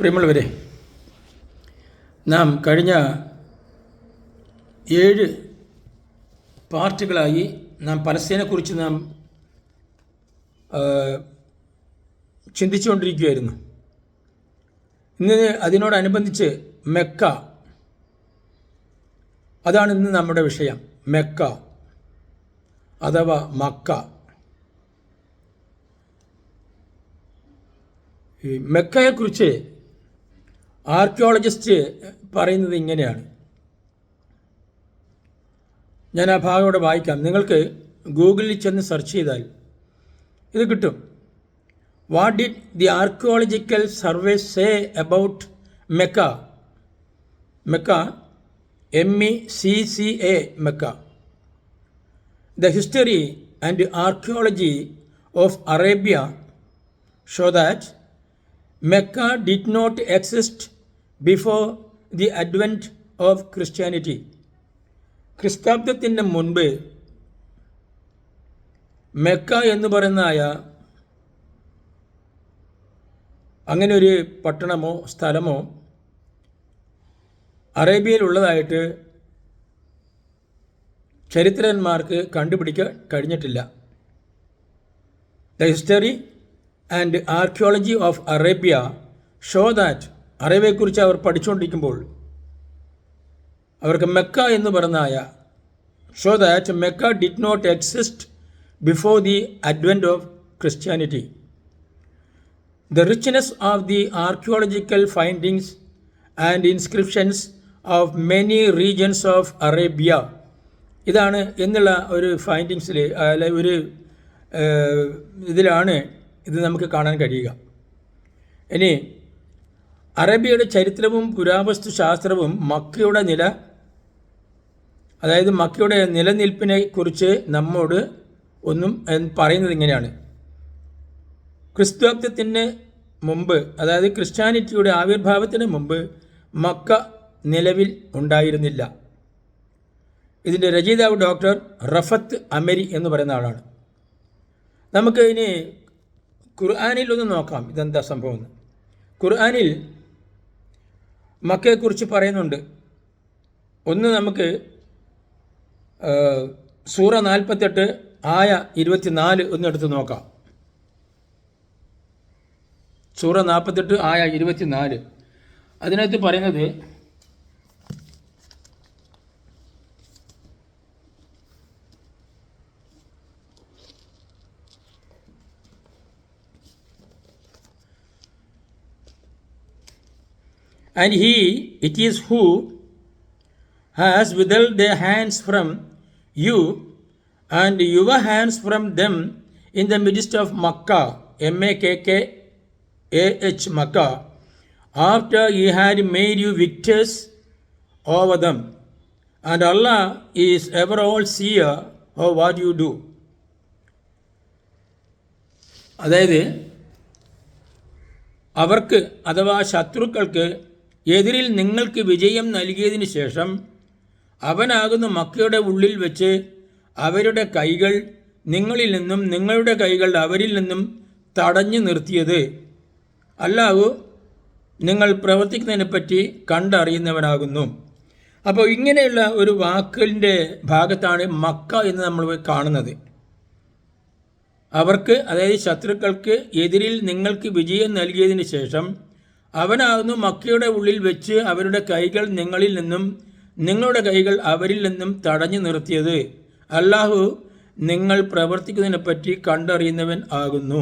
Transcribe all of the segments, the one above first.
പ്രിയമുള്ളവരെ നാം കഴിഞ്ഞ ഏഴ് പാർട്ടുകളായി നാം പലസ്തീനെക്കുറിച്ച് നാം ചിന്തിച്ചുകൊണ്ടിരിക്കുകയായിരുന്നു. ഇന്ന് അതിനോടനുബന്ധിച്ച് മെക്ക അതാണ് ഇന്ന് നമ്മുടെ വിഷയം. മെക്ക അഥവാ മക്ക. മെക്കയെക്കുറിച്ച് ആർക്കിയോളജിസ്റ്റ് പറയുന്നത് ഇങ്ങനെയാണ്. ഞാൻ ആ ഭാഗം വായിക്കാം. നിങ്ങൾക്ക് ഗൂഗിളിൽ ചെന്ന് സെർച്ച് ചെയ്താൽ ഇത് കിട്ടും. What did the archaeological survey say about Mecca Mecca M E C C A Mecca the history and archaeology of Arabia show that Mecca did not exist before the advent of Christianity ക്രിസ്താബ്ദത്തിന്റെ മുൻപ് Mecca എന്ന് പറയുന്നതായ അങ്ങനെ ഒരു പട്ടണമോ സ്ഥലമോ അറേബ്യയിലുള്ളതായിട്ട് ചരിത്രന്മാർക്ക് കണ്ടുപിടിക്കാൻ കഴിഞ്ഞിട്ടില്ല. The history and archaeology of Arabia show that അറേബ്യയെക്കുറിച്ച് അവർ പഠിച്ചുകൊണ്ടിരിക്കുമ്പോൾ അവർക്ക് മെക്ക എന്ന് പറഞ്ഞായ show that Mecca did not exist before the advent of Christianity the richness of the archaeological findings and inscriptions of many regions of Arabia ഇതാണ് എന്നുള്ള ഒരു ഫൈൻഡിങ്സിൽ അല്ലെ ഒരു ഇതിലാണ് ഇത് നമുക്ക് കാണാൻ കഴിയുക. ഇനി അറേബ്യയുടെ ചരിത്രവും പുരാവസ്തു ശാസ്ത്രവും മക്കയുടെ നില അതായത് മക്കയുടെ നിലനിൽപ്പിനെ കുറിച്ച് നമ്മോട് ഒന്നും പറയുന്നത് ഇങ്ങനെയാണ്. ക്രിസ്തുത്വത്തിന് മുമ്പ് അതായത് ക്രിസ്ത്യാനിറ്റിയുടെ ആവിർഭാവത്തിന് മുമ്പ് മക്ക നിലവിൽ ഉണ്ടായിരുന്നില്ല. ഇതിന്റെ രചയിതാവ് ഡോക്ടർ റഫത്ത് അമരി എന്ന് പറയുന്ന ആളാണ്. നമുക്ക് ഇനി ഖുർആാനിൽ ഒന്ന് നോക്കാം. ഇതെന്താ സംഭവം എന്ന്. ഖുർആാനിൽ മക്കയെക്കുറിച്ച് പറയുന്നുണ്ട്. ഒന്ന് നമുക്ക് സൂറ നാൽപ്പത്തെട്ട് ആയ ഇരുപത്തിനാല് ഒന്ന് എടുത്ത് നോക്കാം. സൂറ നാൽപ്പത്തെട്ട് ആയ ഇരുപത്തിനാല്. അതിനകത്ത് പറയുന്നത് and he it is who has withheld their hands from you and your hands from them in the midst of Makkah, M A K K A H Makkah, after he had made you victors over them. And Allah is ever all seer of what you do. അതായത് അവർക്ക് അഥവാ ശത്രുക്കൾക്ക് എതിരിൽ നിങ്ങൾക്ക് വിജയം നൽകിയതിനു ശേഷം അവനാകുന്ന മക്കയുടെ ഉള്ളിൽ വെച്ച് അവരുടെ കൈകൾ നിങ്ങളിൽ നിന്നും നിങ്ങളുടെ കൈകൾ അവരിൽ നിന്നും തടഞ്ഞു നിർത്തിയത്. അല്ലാഹു നിങ്ങൾ പ്രവർത്തിക്കുന്നതിനെപ്പറ്റി കണ്ടറിയുന്നവനാകുന്നു. അപ്പോൾ ഇങ്ങനെയുള്ള ഒരു വാക്കിന്റെ ഭാഗത്താണ് മക്ക എന്ന് നമ്മൾ കാണുന്നത്. അവർക്ക് അതായത് ശത്രുക്കൾക്ക് എതിരിൽ നിങ്ങൾക്ക് വിജയം നൽകിയതിന് ശേഷം അവനാകുന്നു മക്കയുടെ ഉള്ളിൽ വെച്ച് അവരുടെ കൈകൾ നിങ്ങളിൽ നിന്നും നിങ്ങളുടെ കൈകൾ അവരിൽ നിന്നും തടഞ്ഞു നിർത്തിയത്. അല്ലാഹു നിങ്ങൾ പ്രവർത്തിക്കുന്നതിനെപ്പറ്റി കണ്ടറിയുന്നവൻ ആകുന്നു.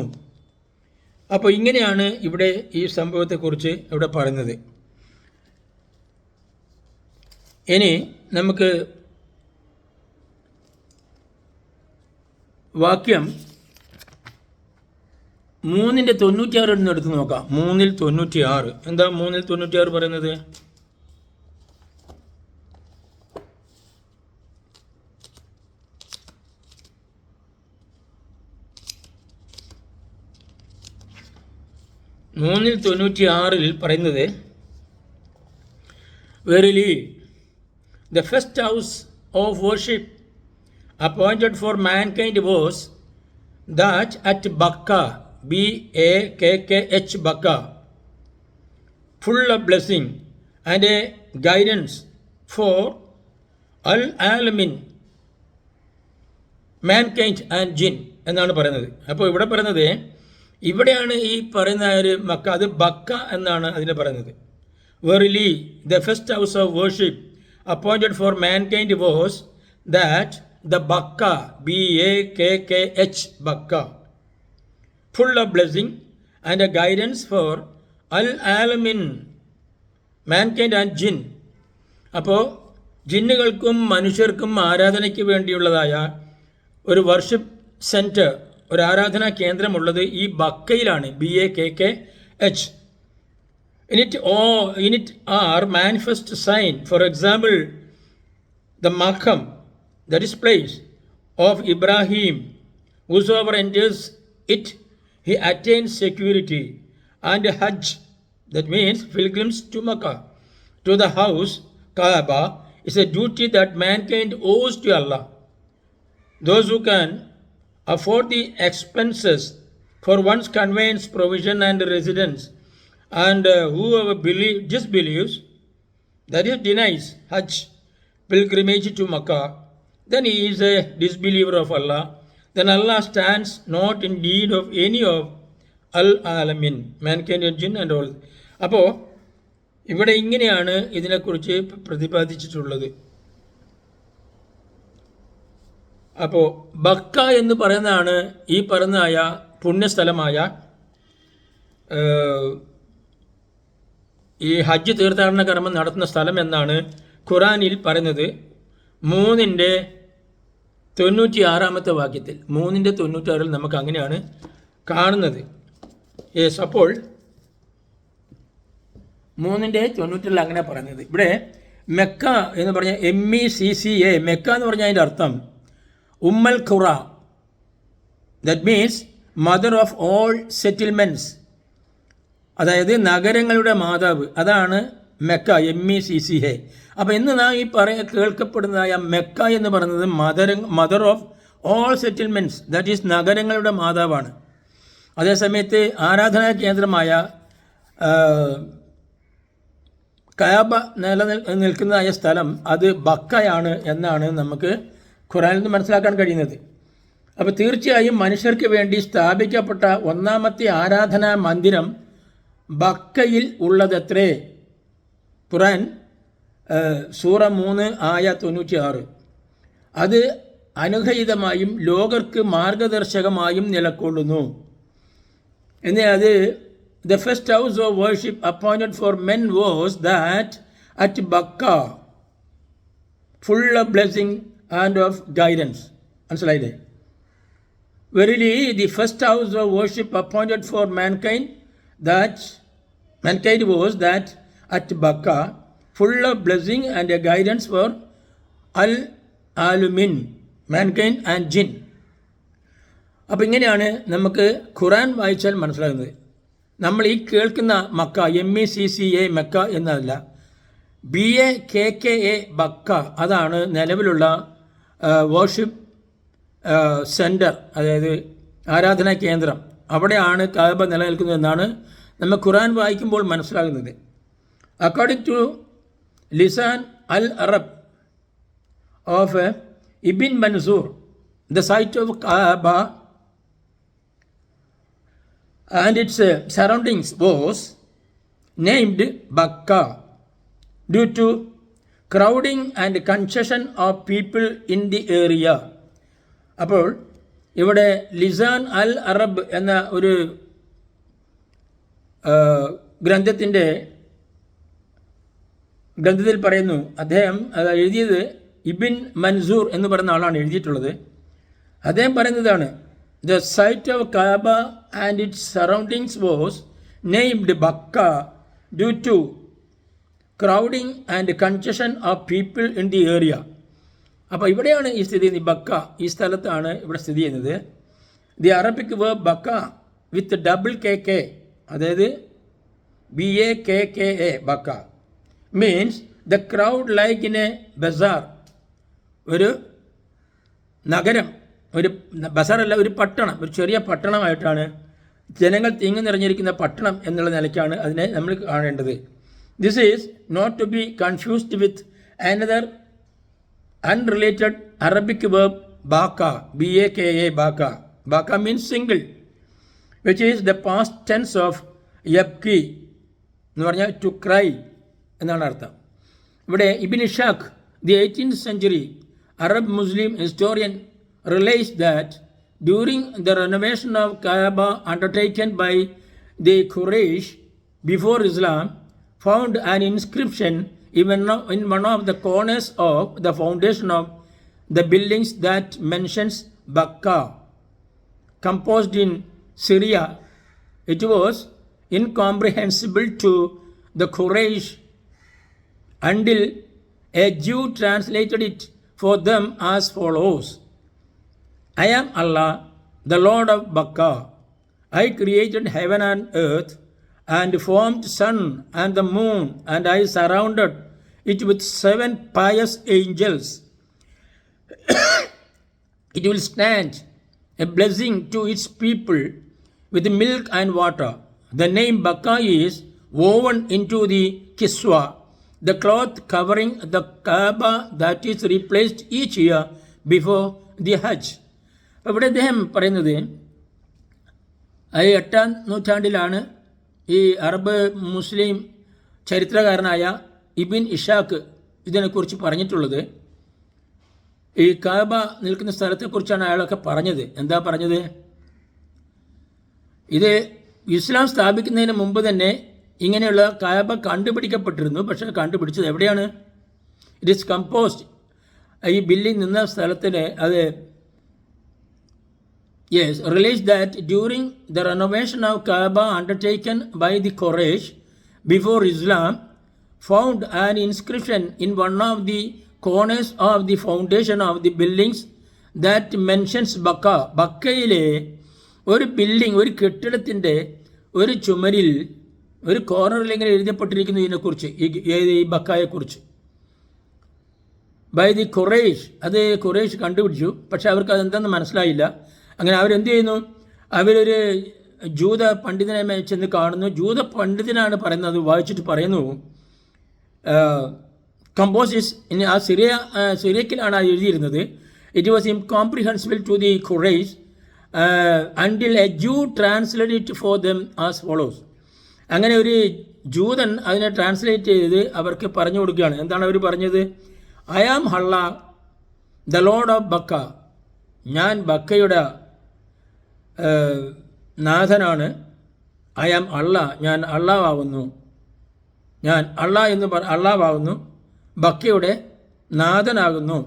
അപ്പോൾ ഇങ്ങനെയാണ് ഇവിടെ ഈ സംഭവത്തെക്കുറിച്ച് ഇവിടെ പറയുന്നത്. ഇനി നമുക്ക് വാക്യം മൂന്നിന്റെ തൊണ്ണൂറ്റിയാറ് ഒന്ന് എടുത്ത് നോക്കാം. മൂന്നിൽ തൊണ്ണൂറ്റി ആറ് എന്താ മൂന്നിൽ തൊണ്ണൂറ്റി ആറ് പറയുന്നത്? മൂന്നിൽ തൊണ്ണൂറ്റി ആറിൽ പറയുന്നത് verily the first house of worship appointed for mankind was that at Bakka, B A K K H Bakka full blessing blessing and guidance guidance for al man mankind and jinn എന്നാണ് പറയുന്നത്. അപ്പോൾ ഇവിടെ പറയുന്നത് ഇവിടെയാണ് ഈ പറയുന്ന ഒരു Mecca അത് ബക്ക എന്നാണ് അതിനെ പറയുന്നത്. Verily the first house of worship appointed for mankind was that the Bakka B A K K H Bakka full of blessing and a guidance for അൽ ആലമിൻ മാൻകൈൻഡ് ആൻഡ് ജിൻ അപ്പോൾ ജിന്നുകൾക്കും മനുഷ്യർക്കും ആരാധനയ്ക്ക് വേണ്ടിയുള്ളതായ ഒരു വർഷിപ്പ് സെന്റർ ഒരു ആരാധനാ കേന്ദ്രമുള്ളത് ഈ ബക്കയിലാണ് B A K K H in it oh in it are manifest sign for example the Makam, that is of Ibrahim whosoever enters it, he attains security. And Hajj, that means pilgrims to Makkah, to the house, Kaaba, is a duty that mankind owes to Allah. Those who can afford the expenses for one's conveyance, provision, and residence, and uh, whoever believe, disbelieves, that is denies Hajj pilgrimage to Makkah, then he is a disbeliever of Allah. Then Allah stands not in need of any of Al Alamin, mankind and jinn and all. അപ്പോൾ ഇവിടെ ഇങ്ങനെയാണ് ഇതിനെക്കുറിച്ച് പ്രതിപാദിച്ചിട്ടുള്ളത് അപ്പോൾ ബക്ക എന്ന് പറയുന്നതാണ് ഈ പറയുന്നതായ പുണ്യസ്ഥലമായ ഈ ഹജ്ജ് തീർത്ഥാടന കർമ്മം നടത്തുന്ന സ്ഥലം എന്നാണ് ഖുറാനിൽ പറയുന്നത് മൂന്നിന്റെ തൊണ്ണൂറ്റി ആറാമത്തെ വാക്യത്തിൽ മൂന്നിന്റെ തൊണ്ണൂറ്റാറിൽ നമുക്ക് അങ്ങനെയാണ് കാണുന്നത്. യേസ് അപ്പോൾ മൂന്നിന്റെ തൊണ്ണൂറ്റിൽ അങ്ങനെ പറയുന്നത്. ഇവിടെ മെക്ക എന്ന് പറഞ്ഞ M E C C A Mecca എന്ന് പറഞ്ഞാൽ അതിന്റെ അർത്ഥം ഉമ്മൽ ഖുറ. That means mother of all settlements അതായത് നഗരങ്ങളുടെ മാതാവ്. അതാണ് Mecca M E C C ഹെ. അപ്പോൾ ഇന്ന് നാം ഈ പറയ കേൾക്കപ്പെടുന്നതായ മെക്ക എന്ന് പറയുന്നത് mother mother of all settlements that is നഗരങ്ങളുടെ മാതാവാണ്. അതേസമയത്ത് ആരാധനാ കേന്ദ്രമായ കയാബ നിലനിൽ നിൽക്കുന്നതായ സ്ഥലം അത് ബക്കയാണ് എന്നാണ് നമുക്ക് ഖുറാനിൽ നിന്ന് മനസ്സിലാക്കാൻ കഴിയുന്നത്. അപ്പോൾ തീർച്ചയായും മനുഷ്യർക്ക് വേണ്ടി സ്ഥാപിക്കപ്പെട്ട ഒന്നാമത്തെ ആരാധനാ മന്ദിരം ബക്കയിൽ ഉള്ളതത്രേ? ഖുറാൻ സൂറ മൂന്ന് ആയ തൊണ്ണൂറ്റി ആറ് അത് അനുഗ്രഹീതമായും ലോകർക്ക് മാർഗദർശകമായും നിലക്കൊള്ളുന്നു എന്നാൽ അത് the first house of worship appointed for men was that at Bakka full of blessing and of guidance മനസ്സിലായില്ലേ? Verily the first house of worship appointed for mankind, that mankind was that at Bakka, full of blessing and a guidance for al alumin, mankind and jinn. അപ്പോൾ ഇങ്ങനെയാണ് നമുക്ക് Quran വായിച്ചാൽ മനസ്സിലാകുന്നത്. നമ്മൾ ഈ കേൾക്കുന്ന Makkah M E C C A Makkah എന്നതല്ല. B A K K A Bakka അതാണ് നിലവിലുള്ള വർഷിപ്പ് സെന്റർ അതായത് ആരാധനാ കേന്ദ്രം. അവിടെയാണ് കാബ നിലനിൽക്കുന്നതെന്നാണ് നമ്മൾ ഖുറാൻ വായിക്കുമ്പോൾ മനസ്സിലാകുന്നത്. According to Lisan al Arab of Ibn Mansur the site of Kaaba and its surroundings was named Bakka due to crowding and congestion of people in the area. അപ്പോൾ ഇവിടെ ലിസാൻ അൽ അറബ് എന്ന ഒരു ഗ്രന്ഥത്തിന്റെ ഗ്രന്ഥത്തിൽ പറയുന്നു അദ്ദേഹം അത് എഴുതിയത് ഇബിൻ മൻസൂർ എന്ന് പറയുന്ന ആളാണ് എഴുതിയിട്ടുള്ളത്. അദ്ദേഹം പറയുന്നതാണ് the site of Kaaba and its surroundings was named Bakka due to crowding and congestion of people in the area അപ്പോൾ ഇവിടെയാണ് ഈ സ്ഥിതി ചെയ്യുന്നത്. ബക്ക ഈ സ്ഥലത്താണ് ഇവിടെ സ്ഥിതി ചെയ്യുന്നത്. The Arabic verb Bakka with double K K അതായത് B A K K A Bakka. Means the crowd like in a bazaar ഒരു നഗരം ഒരു ബസാറല്ല ഒരു പട്ടണം ഒരു ചെറിയ പട്ടണമായിട്ടാണ് ജനങ്ങൾ തിങ്ങി നിറഞ്ഞിരിക്കുന്ന പട്ടണം എന്നുള്ള നിലയ്ക്കാണ് അതിനെ നമ്മൾ കാണേണ്ടത്. This is not to be confused with another unrelated Arabic verb baka B A K A baka baka means single which is the past tense of yabki എന്ന് പറഞ്ഞാൽ ടു ക്രൈ എന്നാണ് അർത്ഥം ഇവിടെ Ibn Ishaq the eighteenth century Arab Muslim historian relies that during the renovation of Kaaba undertaken by the Quraysh before Islam found an inscription even now in one of the corners of the foundation of the buildings that mentions Bakka, composed in Syria. It was incomprehensible to the Quraysh until a Jew translated it for them as follows I am Allah, the Lord of Bakka. I created heaven and earth and formed sun and the moon, and I surrounded it with seven pious angels. it will stand a blessing to its people with milk and water. The name Bakka is woven into the kiswa, the cloth covering the Kaaba that is replaced each year before the Hajj. ഇവിടെ അദ്ദേഹം പറയുന്നത് എട്ടാം നൂറ്റാണ്ടിലാണ് ഈ Arab മുസ്ലിം ചരിത്രകാരനായ ഇബിൻ ഇഷാക്ക് ഇതിനെക്കുറിച്ച് പറഞ്ഞിട്ടുള്ളത്. ഈ കാബ നിൽക്കുന്ന സ്ഥലത്തെക്കുറിച്ചാണ് അയാളൊക്കെ പറഞ്ഞത്. എന്താ പറഞ്ഞത്? ഇത് ഇസ്ലാം സ്ഥാപിക്കുന്നതിന് മുമ്പ് തന്നെ ഇങ്ങനെയുള്ള കാബ കണ്ടുപിടിക്കപ്പെട്ടിരുന്നു. പക്ഷേ കണ്ടുപിടിച്ചത് എവിടെയാണ്? ഇറ്റ് ഇസ് കമ്പോസ്റ്റ് ഈ ബില്ലിൽ നിന്ന സ്ഥലത്തിന് അത് yes relies that during the renovation of Kaaba undertaken by the Quraysh before Islam found an inscription in one of the corners of the foundation of the buildings that mentions Bakka ബക്കയിലെ ഒരു building ഒരു കെട്ടിടത്തിന്റെ ഒരു ചുമരിൽ ഒരു കോർണറിൽ ഇങ്ങനെ എഴുതപ്പെട്ടിരിക്കുന്നു ഇതിനെക്കുറിച്ച്? ഈ ബക്കായെക്കുറിച്ച്? ബൈ ദി ഖുറേഷ് അത് ഖുറേഷ് കണ്ടുപിടിച്ചു. പക്ഷെ അവർക്ക് അതെന്തെന്ന് മനസ്സിലായില്ല. അങ്ങനെ അവരെന്ത് ചെയ്യുന്നു? അവരൊരു ജൂത പണ്ഡിതനെ ചെന്ന് കാണുന്നു. ജൂത പണ്ഡിതനാണ് പറയുന്നത് വായിച്ചിട്ട് പറയുന്നു. കമ്പോസിസ് ഇനി ആ സിറിയ സിറിയക്കിലാണ് ആ എഴുതിയിരുന്നത്. It was incomprehensible to the Quraysh until a Jew translate it for them as follows അങ്ങനെ ഒരു ജൂതൻ അതിനെ ട്രാൻസ്ലേറ്റ് ചെയ്ത് അവർക്ക് പറഞ്ഞു കൊടുക്കുകയാണ്. എന്താണ് അവർ പറഞ്ഞത്? I am Allah the lord of Bakka ഞാൻ ബക്കയുടെ നാഥനാണ്. ഐ ആം അള്ള ഞാൻ അള്ളാവാകുന്നു ഞാൻ അള്ള എന്ന് പറ അള്ളാവാകുന്നു ബക്കയുടെ നാഥനാകുന്നു.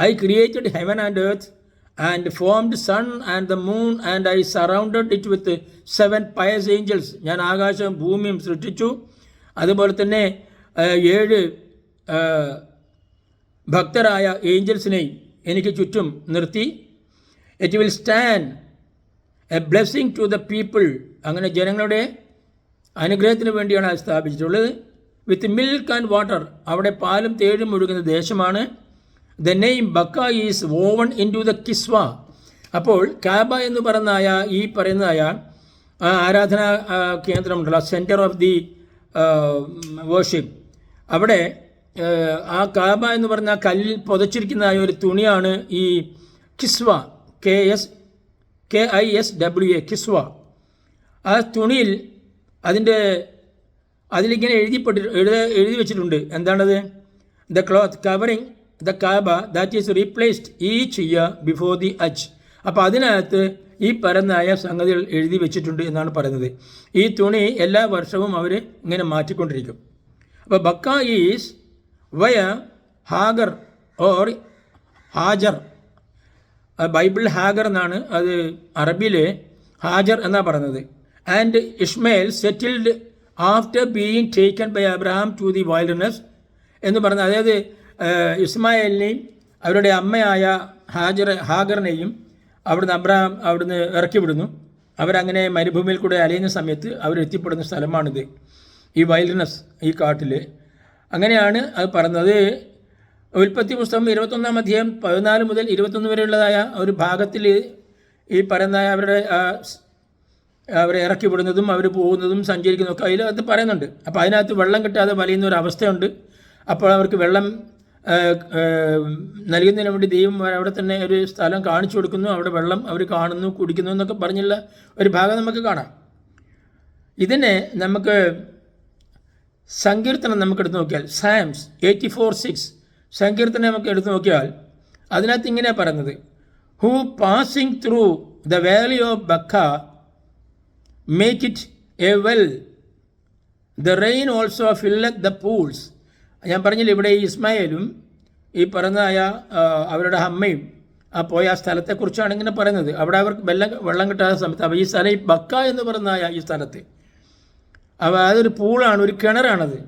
I created heaven and earth and formed sun and the moon and I surrounded it with seven pious angels ഞാൻ ആകാശവും ഭൂമിയും സൃഷ്ടിച്ചു. അതുപോലെ തന്നെ ഏഴ് ഭക്തരായ ഏഞ്ചൽസിനെയും എനിക്ക് ചുറ്റും നിർത്തി. It will stand a blessing to the people അങ്ങനെ ജനങ്ങളുടെ അനുഗ്രഹത്തിന് വേണ്ടിയാണ് അത് സ്ഥാപിച്ചിട്ടുള്ളത്. വിത്ത് മിൽക്ക് ആൻഡ് വാട്ടർ അവിടെ പാലും തേഴും ഒഴുകുന്ന ദേശമാണ്. The name Bakka is woven in to the kiswa അപ്പോൾ കാബ എന്ന് പറയുന്നതായ ഈ പറയുന്നതായ ആരാധനാ കേന്ദ്രമുണ്ടല്ലോ സെന്റർ ഓഫ് ദി വേർഷിപ്പ് അവിടെ ആ കാബ എന്ന് പറഞ്ഞ ആ കല്ലിൽ പുതച്ചിരിക്കുന്നതായ ഒരു തുണിയാണ് ഈ കിസ്വ K S K I S W A kiswa ആ തുണിയിൽ അതിന്റെ അതിലിങ്ങനെ എഴുതിപ്പെട്ടി എഴുതി എഴുതി വെച്ചിട്ടുണ്ട്. എന്താണത്? The cloth covering the Kaaba that is replaced each year before the Hajj അപ്പോൾ അതിനകത്ത് ഈ പരന്നായ സംഗതികൾ എഴുതി വെച്ചിട്ടുണ്ട് എന്നാണ് പറയുന്നത്. ഈ തുണി എല്ലാ വർഷവും അവർ ഇങ്ങനെ മാറ്റിക്കൊണ്ടിരിക്കും. അപ്പോൾ Bakka is via Hagar or Hajar. Bible Hagar എന്നാണ് അത് അറബിയിൽ ഹാജർ എന്നാണ് പറയുന്നത്. And Ishmael settled after being taken by Abraham to the wilderness എന്ന് പറഞ്ഞ അതായത് ഇസ്മായിലിനെയും അവരുടെ അമ്മയായ ഹാജർ ഹാഗറിനെയും അവിടുന്ന് അബ്രഹാം അവിടുന്ന് ഇറക്കി വിടുന്നു. അവരങ്ങനെ മരുഭൂമിയിൽ കൂടെ അലയുന്ന സമയത്ത് അവരെത്തിപ്പെടുന്ന സ്ഥലമാണിത്. ഈ വൈൽഡ്നസ് ഈ കാട്ടിൽ അങ്ങനെയാണ് അത് പറഞ്ഞത്. ഉൽപ്പത്തി പുസ്തകം ഇരുപത്തൊന്നാം അധ്യായം പതിനാല് മുതൽ ഇരുപത്തൊന്ന് വരെയുള്ളതായ ഒരു ഭാഗത്തിൽ ഈ പറയുന്ന അവരുടെ അവരെ ഇറക്കി വിടുന്നതും അവർ പോകുന്നതും സഞ്ചരിക്കുന്നതും ഒക്കെ അതിനകത്ത് പറയുന്നുണ്ട്. അപ്പോൾ അതിനകത്ത് വെള്ളം കിട്ടാതെ വലയുന്ന ഒരു അവസ്ഥയുണ്ട്. അപ്പോൾ അവർക്ക് വെള്ളം നൽകുന്നതിന് വേണ്ടി ദൈവം അവിടെ തന്നെ ഒരു സ്ഥലം കാണിച്ചു കൊടുക്കുന്നു. അവിടെ വെള്ളം അവർ കാണുന്നു കുടിക്കുന്നു എന്നൊക്കെ പറഞ്ഞുള്ള ഒരു ഭാഗം നമുക്ക് കാണാം. ഇതിനെ നമുക്ക് സങ്കീർത്തനം നമുക്ക് എടുത്തു നോക്കിയാൽ സാംസ് എയ്റ്റി ഫോർ സിക്സ് സങ്കീർത്തനം നമുക്ക് എടുത്തു നോക്കിയാൽ അതിനകത്ത് ഇങ്ങനെയാണ് പറയുന്നത് who passing through the valley of Bakka make it a well the rain also filleth the pools ഞാൻ പറഞ്ഞില്ല ഇവിടെ ഇസ്മായേലും ഈ പറഞ്ഞതായ അവരുടെ അമ്മയും ആ പോയ ആ സ്ഥലത്തെക്കുറിച്ചാണ് ഇങ്ങനെ പറയുന്നത്. അവിടെ അവർക്ക് വെള്ളം വെള്ളം കിട്ടാത്ത സമയത്ത് അപ്പോൾ ഈ സ്ഥലം ഈ ബക്ക എന്ന് പറഞ്ഞതായ ഈ സ്ഥലത്ത് അപ്പോൾ അതൊരു പൂളാണ് ഒരു കിണറാണത്.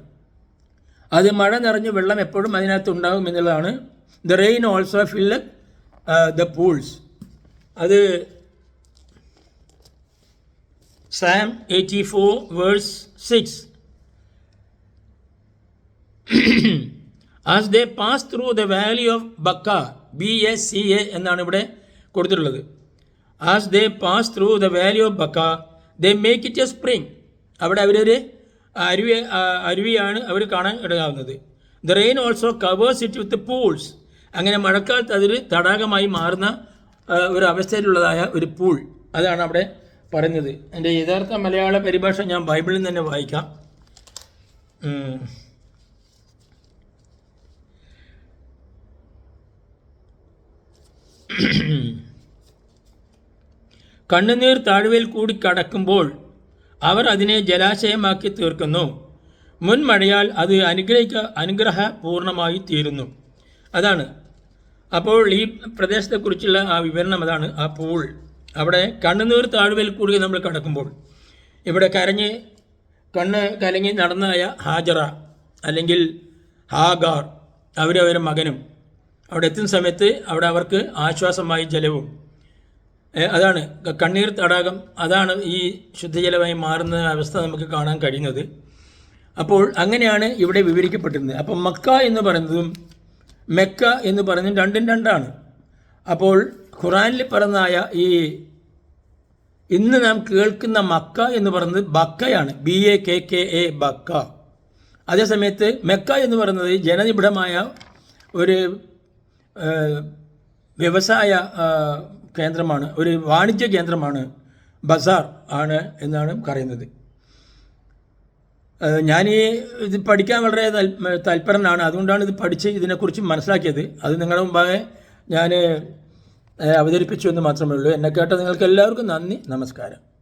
അത് മഴ നിറഞ്ഞ് വെള്ളം എപ്പോഴും അതിനകത്ത് ഉണ്ടാകും എന്നുള്ളതാണ്. The rain also fill the pools അത് Psalm eighty four verse six as they pass through the valley of Bakka B A C A എന്നാണ് ഇവിടെ കൊടുത്തിട്ടുള്ളത്. As they pass through the valley of Bakka they make it a spring അവിടെ അവരൊരു അരുവി അരുവിയാണ് അവർ കാണാൻ ഇടയാവുന്നത്. The rain also covers it with pools അങ്ങനെ മഴക്കാലത്ത് അതിൽ തടാകമായി മാറുന്ന ഒരു അവസ്ഥയിലുള്ളതായ ഒരു പൂൾ അതാണ് അവിടെ പറയുന്നത്. എന്റെ യഥാർത്ഥ മലയാള പരിഭാഷ ഞാൻ ബൈബിളിൽ നിന്ന് തന്നെ വായിക്കാം. കണ്ണുനീർ താഴ്വയിൽ കൂടി കടക്കുമ്പോൾ അവർ അതിനെ ജലാശയമാക്കി തീർക്കുന്നു. മുൻമഴയാൽ അത് അനുഗ്രഹിക്ക അനുഗ്രഹപൂർണമായി തീരുന്നു. അതാണ്. അപ്പോൾ ഈ പ്രദേശത്തെക്കുറിച്ചുള്ള ആ വിവരണം അതാണ് ആ പൂൾ. അവിടെ കണ്ണുനീർ താഴ്വയിൽ കൂടി നമ്മൾ കടക്കുമ്പോൾ. ഇവിടെ കരഞ്ഞ് കണ്ണ് കലങ്ങി നടന്നായ ഹാജറ അല്ലെങ്കിൽ ഹാഗാർ അവരവരുടെ മകനും. അവിടെ എത്തുന്ന സമയത്ത് അവിടെ അവർക്ക് ആശ്വാസമായി ജലവും അതാണ് കണ്ണീർ തടാകം. അതാണ് ഈ ശുദ്ധജലമായി മാറുന്ന അവസ്ഥ നമുക്ക് കാണാൻ കഴിയുന്നത്. അപ്പോൾ അങ്ങനെയാണ് ഇവിടെ വിവരിക്കപ്പെട്ടിരുന്നത്. അപ്പം മക്ക എന്ന് പറയുന്നതും മെക്ക എന്ന് പറയുന്നതും രണ്ടും രണ്ടാണ്. അപ്പോൾ ഖുറാനിൽ പറഞ്ഞായ ഈ ഇന്ന് നാം കേൾക്കുന്ന മക്ക എന്ന് പറയുന്നത് ബക്കയാണ്. B A K K A Bakka. അതേസമയത്ത് മെക്ക എന്ന് പറയുന്നത് ജനനിബിഡമായ ഒരു വ്യവസായ കേന്ദ്രമാണ്. ഒരു വാണിജ്യ കേന്ദ്രമാണ് ബസാർ ആണ് എന്നാണ് പറയുന്നത്. ഞാൻ ഈ ഇത് പഠിക്കാൻ വളരെ താല്പരനാണ് അതുകൊണ്ടാണ് ഇത് പഠിച്ച് ഇതിനെക്കുറിച്ച് മനസ്സിലാക്കിയത്. അത് നിങ്ങളുടെ മുമ്പാകെ ഞാൻ അവതരിപ്പിച്ചു എന്ന് മാത്രമേ ഉള്ളൂ. എന്നെ കേട്ട നിങ്ങൾക്ക് എല്ലാവർക്കും നന്ദി. നമസ്കാരം.